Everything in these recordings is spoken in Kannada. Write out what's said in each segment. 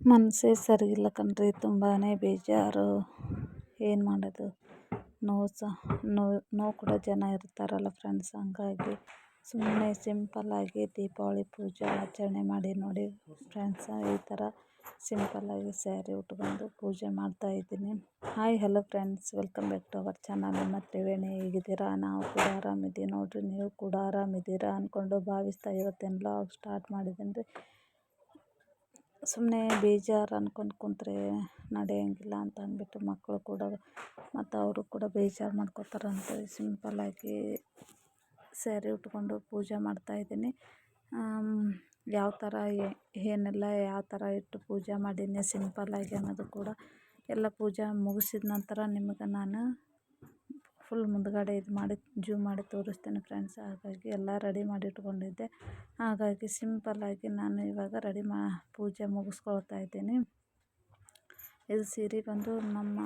ಮನಸ್ಸೇ ಸರಿಯಿಲ್ಲ ಕಣ್ರಿ ತುಂಬಾ ಬೇಜಾರು. ಏನು ಮಾಡೋದು? ನೋವು ಸಹ ನೋವು ನೋವು ಕೊಡೋ ಜನ ಇರ್ತಾರಲ್ಲ ಫ್ರೆಂಡ್ಸ್ ಹಂಗಾಗಿ ಸುಮ್ಮನೆ ಸಿಂಪಲ್ಲಾಗಿ ದೀಪಾವಳಿ ಪೂಜೆ, ಆಚರಣೆ ಮಾಡಿ ನೋಡಿ ಫ್ರೆಂಡ್ಸ್ ಈ ಥರ ಸಿಂಪಲ್ಲಾಗಿ ಸ್ಯಾರಿ ಉಟ್ಕೊಂಡು ಪೂಜೆ ಮಾಡ್ತಾಯಿದ್ದೀನಿ hi hello friends welcome back to our channel ನಿಮ್ಮ ತ್ರಿವೇಣಿ ಹೇಗಿದ್ದೀರಾ? ನಾವು ಕೂಡ ಆರಾಮಿದ್ದೀವಿ. ನೋಡಿರಿ, ನೀವು ಕೂಡ ಆರಾಮಿದ್ದೀರಾ ಅಂದ್ಕೊಂಡು ಭಾವಿಸ್ತಾ ಇವತ್ತಿನ ಬ್ಲಾಗ್ ಸ್ಟಾರ್ಟ್ ಮಾಡಿದ್ದೀನಿ. ರೀ ಸುಮ್ಮನೆ ಬೇಜಾರು ಅನ್ಕೊಂಡು ಕುಂತ್ರೆ ನಡೆಯಂಗಿಲ್ಲ ಅಂತ ಅಂದ್ಬಿಟ್ಟು ಮಕ್ಕಳು ಕೂಡ ಮತ್ತು ಅವರು ಕೂಡ ಬೇಜಾರು ಮಾಡ್ಕೋತಾರೆ ಅಂತೇಳಿ ಸಿಂಪಲ್ಲಾಗಿ ಸ್ಯಾರಿ ಉಟ್ಕೊಂಡು ಪೂಜೆ ಮಾಡ್ತಾಯಿದ್ದೀನಿ ಯಾವ ಥರ ಏನೆಲ್ಲ ಯಾವ ಥರ ಇಟ್ಟು ಪೂಜೆ ಮಾಡೀನಿ ಸಿಂಪಲ್ಲಾಗಿ ಅನ್ನೋದು ಕೂಡ ಎಲ್ಲ ಪೂಜೆ ಮುಗಿಸಿದ ನಂತರ ನಿಮಗೆ ನಾನು ಫುಲ್ ಮುಂದುಗಡೆ ಇದು ಮಾಡಿ ಜೂಮ್ ಮಾಡಿ ತೋರಿಸ್ತೇನೆ ಫ್ರೆಂಡ್ಸ್ ಹಾಗಾಗಿ ಎಲ್ಲ ರೆಡಿ ಮಾಡಿ ಇಟ್ಕೊಂಡಿದ್ದೆ. ಹಾಗಾಗಿ ಸಿಂಪಲ್ಲಾಗಿ ನಾನು ಇವಾಗ ರೆಡಿ ಮಾ, ಪೂಜೆ ಮುಗಿಸ್ಕೊಳ್ತಾ ಇದ್ದೀನಿ. ಇದು ಸೀರೆ ಬಂದು ನಮ್ಮ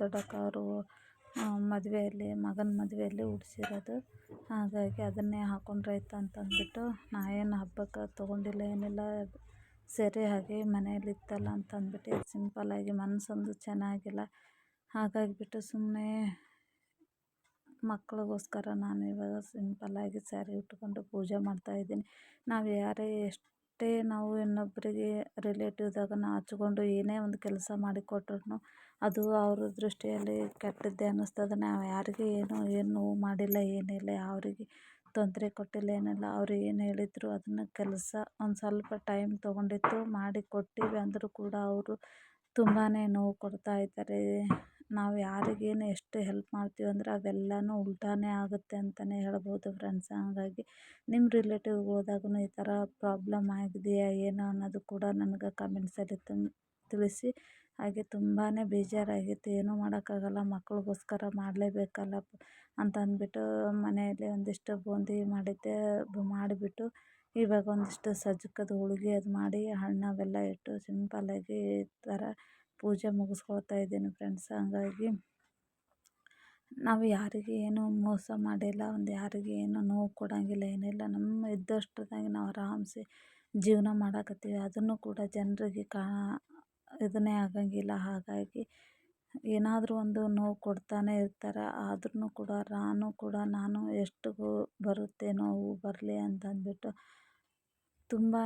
ದೊಡ್ಡಕ್ಕ ಅವರು ಮದುವೆಯಲ್ಲಿ, ಮಗನ ಮದುವೆಯಲ್ಲಿ ಉಡಿಸಿರೋದು. ಹಾಗಾಗಿ ಅದನ್ನೇ ಹಾಕ್ಕೊಂಡ್ರೆ ಅಂತಂದ್ಬಿಟ್ಟು ನಾ ಏನು ಹಬ್ಬಕ್ಕೆ ತೊಗೊಂಡಿಲ್ಲ, ಏನಿಲ್ಲ. ಸೆರೆ ಹಾಗೆ ಮನೆಯಲ್ಲಿ ಇತ್ತಲ್ಲ ಅಂತ ಅಂದ್ಬಿಟ್ಟು ಸಿಂಪಲ್ಲಾಗಿ ಮನಸ್ಸೊಂದು ಚೆನ್ನಾಗಿಲ್ಲ. ಹಾಗಾಗಿಬಿಟ್ಟು ಸುಮ್ಮನೆ ಮಕ್ಕಳಿಗೋಸ್ಕರ ನಾನು ಇವಾಗ ಸಿಂಪಲ್ಲಾಗಿ ಸ್ಯಾರಿ ಉಟ್ಕೊಂಡು ಪೂಜೆ ಮಾಡ್ತಾಯಿದ್ದೀನಿ ನಾವು ಯಾರೇ ಎಷ್ಟೇ ನಾವು ಇನ್ನೊಬ್ಬರಿಗೆ ನಾ ಹಚ್ಕೊಂಡು ಏನೇ ಒಂದು ಕೆಲಸ ಮಾಡಿಕೊಟ್ರು ಅದು ಅವ್ರ ದೃಷ್ಟಿಯಲ್ಲಿ ಕೆಟ್ಟದ್ದೇ ಅನ್ನಿಸ್ತದೆ. ನಾವು ಯಾರಿಗೆ ಏನು ಏನು ನೋವು ಮಾಡಿಲ್ಲ, ಏನಿಲ್ಲ ಅವರಿಗೆ ತೊಂದರೆ ಕೊಟ್ಟಿಲ್ಲ, ಏನಿಲ್ಲ, ಅವ್ರು ಏನು ಹೇಳಿದ್ರು ಅದನ್ನು ಕೆಲಸ ಒಂದು ಸ್ವಲ್ಪ ಟೈಮ್ ತೊಗೊಂಡಿತ್ತು, ಮಾಡಿ ಕೊಟ್ಟಿವಿ ಅಂದರೂ ಕೂಡ ಅವರು ತುಂಬಾ ನೋವು ಕೊಡ್ತಾ ಇದ್ದಾರೆ. ನಾವು ಯಾರಿಗೇನು ಎಷ್ಟು ಹೆಲ್ಪ್ ಮಾಡ್ತೀವಿ ಅಂದರೆ ಅವೆಲ್ಲನೂ ಉಲ್ಟಾನೇ ಆಗುತ್ತೆ ಅಂತಲೇ ಹೇಳ್ಬೋದು ಫ್ರೆಂಡ್ಸ್ ಹಾಗಾಗಿ ನಿಮ್ಮ ರಿಲೇಟಿವ್ಗೆ ಹೋದಾಗೂ ಈ ಥರ ಪ್ರಾಬ್ಲಮ್ ಆಗಿದೆಯಾ, ಏನು ಅನ್ನೋದು ಕೂಡ ನನಗೆ ಕಮೆಂಟ್ಸಲ್ಲಿ ತಿಳಿಸಿ. ಹಾಗೆ ತುಂಬಾ ಬೇಜಾರಾಗಿತ್ತು. ಏನೂ ಮಾಡೋಕ್ಕಾಗಲ್ಲ, ಮಕ್ಳಿಗೋಸ್ಕರ ಮಾಡಲೇಬೇಕಲ್ಲ ಅಂತ ಅಂದ್ಬಿಟ್ಟು ಮನೆಯಲ್ಲಿ ಒಂದಿಷ್ಟು ಬೂಂದಿ ಮಾಡಿದ್ದೆ ಮಾಡಿಬಿಟ್ಟು ಇವಾಗ ಒಂದಿಷ್ಟು ಸಜ್ಜಕದ ಹೋಳಿಗೆ ಅದು ಮಾಡಿ ಹಣ್ಣು ಅವೆಲ್ಲ ಇಟ್ಟು ಸಿಂಪಲ್ಲಾಗಿ ಈ ಥರ ಪೂಜೆ ಮುಗಿಸ್ಕೊಳ್ತಾ ಇದ್ದೀನಿ ಫ್ರೆಂಡ್ಸ್ ಹಾಗಾಗಿ ನಾವು ಯಾರಿಗೆ ಏನೂ ಮೋಸ ಮಾಡಿಲ್ಲ, ಒಂದು ಯಾರಿಗೆ ಏನೂ ನೋವು ಕೊಡೋಂಗಿಲ್ಲ, ಏನಿಲ್ಲ. ನಮ್ಮ ಇದ್ದಷ್ಟದಾಗಿ ನಾವು ಆರಾಮ್ಸೆ ಜೀವನ ಮಾಡಕತ್ತೀವಿ. ಅದನ್ನು ಕೂಡ ಜನರಿಗೆ ಕಾ, ಇದನ್ನೇ ಆಗೋಂಗಿಲ್ಲ. ಹಾಗಾಗಿ ಏನಾದರೂ ಒಂದು ನೋವು ಕೊಡ್ತಾನೆ ಇರ್ತಾರೆ. ಆದ್ರೂ ಕೂಡ, ನಾನು ಕೂಡ, ನಾನು ಎಷ್ಟು ಬರುತ್ತೆ ನೋವು ಬರಲಿ ಅಂತ ಅಂದ್ಬಿಟ್ಟು ತುಂಬಾ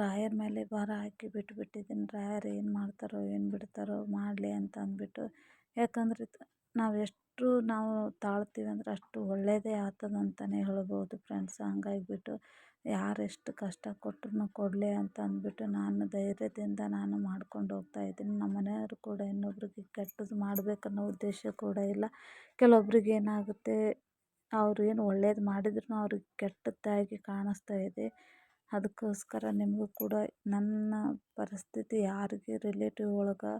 ರಾಯರ ಮೇಲೆ ಭಾರ ಹಾಕಿ ಬಿಟ್ಬಿಟ್ಟಿದ್ದೀನಿ. ರಾಯರು ಏನು ಮಾಡ್ತಾರೋ, ಏನು ಬಿಡ್ತಾರೋ ಮಾಡಲಿ ಅಂತ ಅಂದ್ಬಿಟ್ಟು. ಯಾಕಂದರೆ ನಾವು ಎಷ್ಟು ನಾವು ತಾಳ್ತೀವಿ ಅಂದರೆ ಅಷ್ಟು ಒಳ್ಳೆಯದೇ ಆಗ್ತದೆ ಅಂತಲೇ ಹೇಳ್ಬೋದು ಫ್ರೆಂಡ್ಸ್. ಹಂಗಾಗಿಬಿಟ್ಟು ಯಾರು ಎಷ್ಟು ಕಷ್ಟ ಕೊಟ್ರೂ ಕೊಡಲಿ ಅಂತ ಅಂದ್ಬಿಟ್ಟು ನಾನು ಧೈರ್ಯದಿಂದ ನಾನು ಮಾಡ್ಕೊಂಡು ಹೋಗ್ತಾ ಇದ್ದೀನಿ. ನಮ್ಮ ಮನೆಯವರು ಕೂಡ ಇನ್ನೊಬ್ರಿಗೆ ಕೆಟ್ಟದ್ದು ಮಾಡಬೇಕನ್ನೋ ಉದ್ದೇಶ ಕೂಡ ಇಲ್ಲ. ಕೆಲವೊಬ್ರಿಗೆ ಏನಾಗುತ್ತೆ, ಅವ್ರು ಏನು ಒಳ್ಳೇದು ಮಾಡಿದ್ರೂ ಅವ್ರಿಗೆ ಕೆಟ್ಟದ್ದಾಗಿ ಕಾಣಿಸ್ತಾ ಇದೆ. ಅದಕ್ಕೋಸ್ಕರ ನಿಮಗೂ ಕೂಡ ನನ್ನ ಪರಿಸ್ಥಿತಿ ಯಾರಿಗೆ ರಿಲೇಟಿವ್ ಒಳಗೆ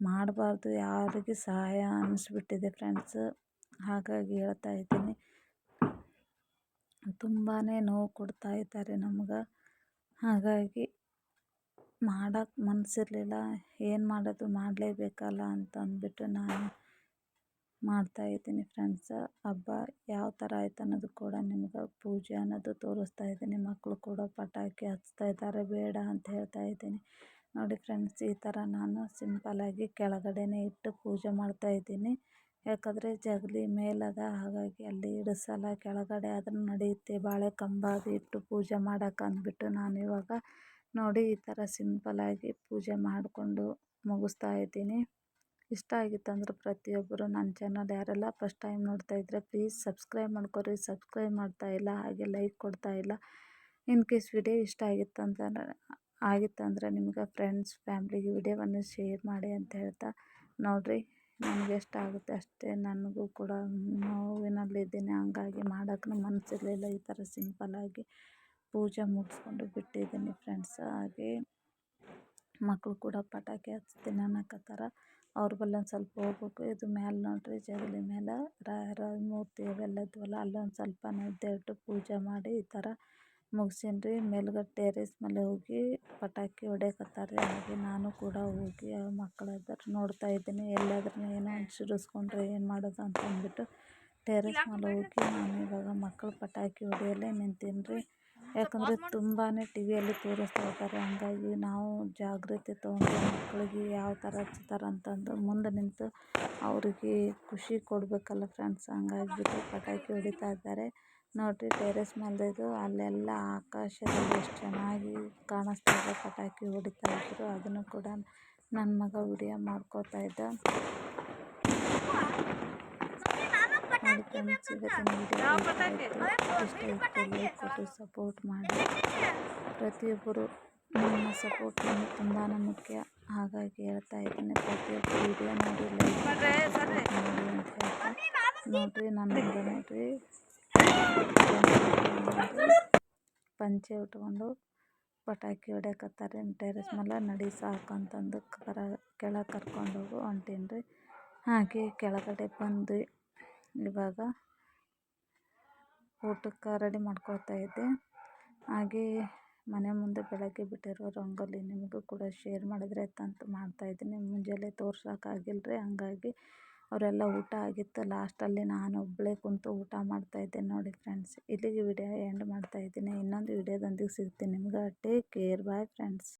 ಮಾಡಬಾರ್ದು, ಯಾರಿಗೆ ಸಹಾಯ ಅನ್ನಿಸ್ಬಿಟ್ಟಿದೆ ಫ್ರೆಂಡ್ಸ್ ಹಾಗಾಗಿ ಹೇಳ್ತಾ ಇದ್ದೀನಿ. ತುಂಬಾ ನೋವು ಕೊಡ್ತಾ ಇದ್ದಾರೆ ನಮ್ಗೆ. ಹಾಗಾಗಿ ಮಾಡೋಕ್ಕೆ ಮನಸ್ಸಿರ್ಲಿಲ್ಲ ಏನು ಮಾಡೋದು ಮಾಡಲೇಬೇಕಲ್ಲ ಅಂತ ಅಂದ್ಬಿಟ್ಟು ನಾನು ಮಾಡ್ತಾಯಿದ್ದೀನಿ ಫ್ರೆಂಡ್ಸ್ ಹಬ್ಬ ಯಾವ ಥರ ಆಯ್ತು ಅನ್ನೋದು ಕೂಡ ನಿಮ್ಗೆ ಪೂಜೆ ಅನ್ನೋದು ತೋರಿಸ್ತಾ ಇದ್ದೀನಿ. ಮಕ್ಕಳು ಕೂಡ ಪಟಾಕಿ ಹಚ್ತಾ ಇದ್ದಾರೆ. ಬೇಡ ಅಂತ ಹೇಳ್ತಾ ಇದ್ದೀನಿ. ನೋಡಿ ಫ್ರೆಂಡ್ಸ್ ಈ ಥರ ನಾನು ಸಿಂಪಲ್ಲಾಗಿ ಕೆಳಗಡೆನೇ ಇಟ್ಟು ಪೂಜೆ ಮಾಡ್ತಾ ಇದ್ದೀನಿ. ಯಾಕಂದರೆ ಜಗಲಿ ಮೇಲದ ಹಾಗಾಗಿ ಅಲ್ಲಿ ಇಡಿಸಲ್ಲ ಕೆಳಗಡೆ ಆದ್ರೆ ನಡೆಯುತ್ತೆ ಬಾಳೆ ಕಂಬ ಅದು ಇಟ್ಟು ಪೂಜೆ ಮಾಡೋಕೆ ಅಂದ್ಬಿಟ್ಟು ನಾನು ಇವಾಗ ನೋಡಿ ಈ ಥರ ಸಿಂಪಲ್ಲಾಗಿ ಪೂಜೆ ಮಾಡಿಕೊಂಡು ಮುಗಿಸ್ತಾ ಇದ್ದೀನಿ. ಇಷ್ಟ ಆಗಿತ್ತಂದ್ರೆ ಪ್ರತಿಯೊಬ್ಬರು ನನ್ನ ಚಾನಲ್ ಯಾರೆಲ್ಲ ಫಸ್ಟ್ ಟೈಮ್ ನೋಡ್ತಾ ಇದ್ದರೆ ಪ್ಲೀಸ್ ಸಬ್ಸ್ಕ್ರೈಬ್ ಮಾಡ್ಕೊರಿ. ಸಬ್ಸ್ಕ್ರೈಬ್ ಮಾಡ್ತಾ ಇಲ್ಲ, ಹಾಗೆ ಲೈಕ್ ಕೊಡ್ತಾ ಇಲ್ಲ. ಇನ್ ಕೇಸ್ ವಿಡಿಯೋ ಇಷ್ಟ ಆಗಿತ್ತು ಆಗಿತ್ತಂದ್ರೆ ನಿಮ್ಗೆ ಫ್ರೆಂಡ್ಸ್ ಫ್ಯಾಮ್ಲಿಗೆ ವಿಡಿಯೋವನ್ನು ಶೇರ್ ಮಾಡಿ ಅಂತ ಹೇಳ್ತಾ, ನೋಡಿರಿ ನನಗೆ ಎಷ್ಟಾಗುತ್ತೆ ಅಷ್ಟೇ. ನನಗೂ ಕೂಡ ನೋವಿನಲ್ಲಿದ್ದೀನಿ ಹಂಗಾಗಿ ಮಾಡೋಕ್ಕೂ ಮನಸ್ಸಿರ್ಲಿಲ್ಲ ಈ ಥರ ಸಿಂಪಲ್ಲಾಗಿ ಪೂಜೆ ಮುಗಿಸ್ಕೊಂಡು ಬಿಟ್ಟಿದ್ದೀನಿ ಫ್ರೆಂಡ್ಸ್ ಹಾಗೆ ಮಕ್ಕಳು ಕೂಡ ಪಟಾಕಿ ಹಚ್ತೀನಿ ಅನ್ನಕತ್ತಾರ. ಅವ್ರ ಬಲ್ಲಿ ಒಂದು ಸ್ವಲ್ಪ ಹೋಗ್ಬೇಕು. ಇದು ಮ್ಯಾಲೆ ನೋಡಿರಿ ಜಗಲಿ ಮೇಲೆ ರಾಯರ ಮೂರ್ತಿ ಅವೆಲ್ಲ ಇದ್ವಲ್ಲ ಅಲ್ಲೊಂದು ಸ್ವಲ್ಪ ನೈವೇದ್ಯ ಇಟ್ಟು ಪೂಜೆ ಮಾಡಿ ಈ ಥರ ಮುಗಿಸೀನಿ ರೀ ಮೇಲ್ಗಡೆ ಟೆರೇಸ್ ಮೇಲೆ ಹೋಗಿ ಪಟಾಕಿ ಹೊಡ್ಯಕತ್ತಾರೆ ಹಾಗೆ ನಾನು ಕೂಡ ಹೋಗಿ ಮಕ್ಕಳು ಇದ್ದಾರೆ ನೋಡ್ತಾ ಇದ್ದೀನಿ. ಎಲ್ಲಾದ್ರೂ ಏನೋ ಸಿಡಿಸ್ಕೊಂಡ್ರೆ ಏನು ಮಾಡೋದು ಅಂತ ಅಂದ್ಬಿಟ್ಟು ಟೆರೇಸ್ ಮೇಲೆ ಹೋಗಿ ನಾನು ಇವಾಗ ಮಕ್ಳು ಪಟಾಕಿ ಹೊಡೆಯಲ್ಲೇ ನಿಂತೀನಿ ರೀ ಯಾಕಂದರೆ ತುಂಬಾ ಟಿವಿಯಲ್ಲಿ ತೋರಿಸ್ತಾ ಇರ್ತಾರೆ ಹಾಗಾಗಿ ನಾವು ಜಾಗ್ರತೆ ತೊಗೊಂಡು ಮಕ್ಕಳಿಗೆ ಯಾವ ಥರ ಹಚ್ತಾರೆ ಅಂತಂದು ಮುಂದೆ ನಿಂತು ಅವರಿಗೆ ಖುಷಿ ಕೊಡಬೇಕಲ್ಲ ಫ್ರೆಂಡ್ಸ್ ಹಂಗಾಗ್ಬಿಟ್ಟು ಪಟಾಕಿ ಹೊಡಿತಾ ಇದ್ದಾರೆ. ನೋಡಿರಿ ಟೆರೇಸ್ ಮೇಲಿದು ಅಲ್ಲೆಲ್ಲ ಆಕಾಶದಲ್ಲಿ ಎಷ್ಟು ಚೆನ್ನಾಗಿ ಕಾಣಿಸ್ತಾ ಇದೆ. ಪಟಾಕಿ ಹೊಡಿತಾ ಇದ್ದರು ಅದನ್ನು ಕೂಡ ನನ್ನ ಮಗ ವಿಡಿಯೋ ಮಾಡ್ಕೋತಾ ಇದ್ದ. ನೋಡಿ ಫ್ರೆಂಡ್ಸ್ ಇವತ್ತಿನ ವಿಡಿಯೋ ಇಷ್ಟ ಇತ್ತು ಲೈಕ್ ಕೊಟ್ಟು ಸಪೋರ್ಟ್ ಮಾಡಿ. ಪ್ರತಿಯೊಬ್ಬರು ನಿಮ್ಮ ಸಪೋರ್ಟ್ ನಮಗೆ ತುಂಬಾ ಮುಖ್ಯ ಹಾಗಾಗಿ ಹೇಳ್ತಾ ಇದ್ದೀನಿ. ಪ್ರತಿಯೊಬ್ಬರು ವಿಡಿಯೋ ನೋಡಿ ಲೈಕ್ ಮಾಡಿ ಅಂತ ಹೇಳ್ತಾ ನೋಡಿರಿ ನನ್ನ ಮಗ ನೋಡಿರಿ. ಪಂಚೆ ಉಟ್ಕೊಂಡು ಪಟಾಕಿ ಹೊಡ್ಯಾಕತ್ತಾರೆ. ಟೆರೆಸ್ ಮೇಲೆ ನಡಿ ಸಾಕು ಅಂತಂದು ಕರ ಕೆಳಗೆ ಕರ್ಕೊಂಡೋಗು ಹೊಂಟೀನಿ ರೀ. ಹಾಗೆ ಕೆಳಗಡೆ ಬಂದು ಇವಾಗ ಊಟಕ್ಕೆ ರೆಡಿ ಮಾಡ್ಕೊಳ್ತಾ ಇದ್ದೆ. ಹಾಗೆ ಮನೆ ಮುಂದೆ ಬೆಳಗ್ಗೆ ಬಿಟ್ಟಿರೋ ರಂಗೋಲಿ ನಿಮಗೂ ಕೂಡ ಶೇರ್ ಮಾಡಿದರೆ ಮಾಡ್ತಾ ಮಾಡ್ತಾಯಿದ್ದೀನಿ ಮುಂಜಾನೆ ತೋರ್ಸೋಕ್ಕಾಗಿಲ್ಲ ರೀ ಹಂಗಾಗಿ ಅವರೆಲ್ಲ ಊಟ ಆಗಿತ್ತು. ಲಾಸ್ಟಲ್ಲಿ ನಾನು ಒಬ್ಬಳೇ ಕುಂತು ಊಟ ಮಾಡ್ತಾಯಿದ್ದೆ ನೋಡಿ ಫ್ರೆಂಡ್ಸ್ ಇಲ್ಲಿಗೆ ವಿಡಿಯೋ ಎಂಡ್ ಮಾಡ್ತಾಯಿದ್ದೀನಿ ಇನ್ನೊಂದು ವಿಡಿಯೋದೊಂದಿಗೆ ಸಿಗ್ತೀನಿ ನಿಮ್ಗೆ. Take care bye friends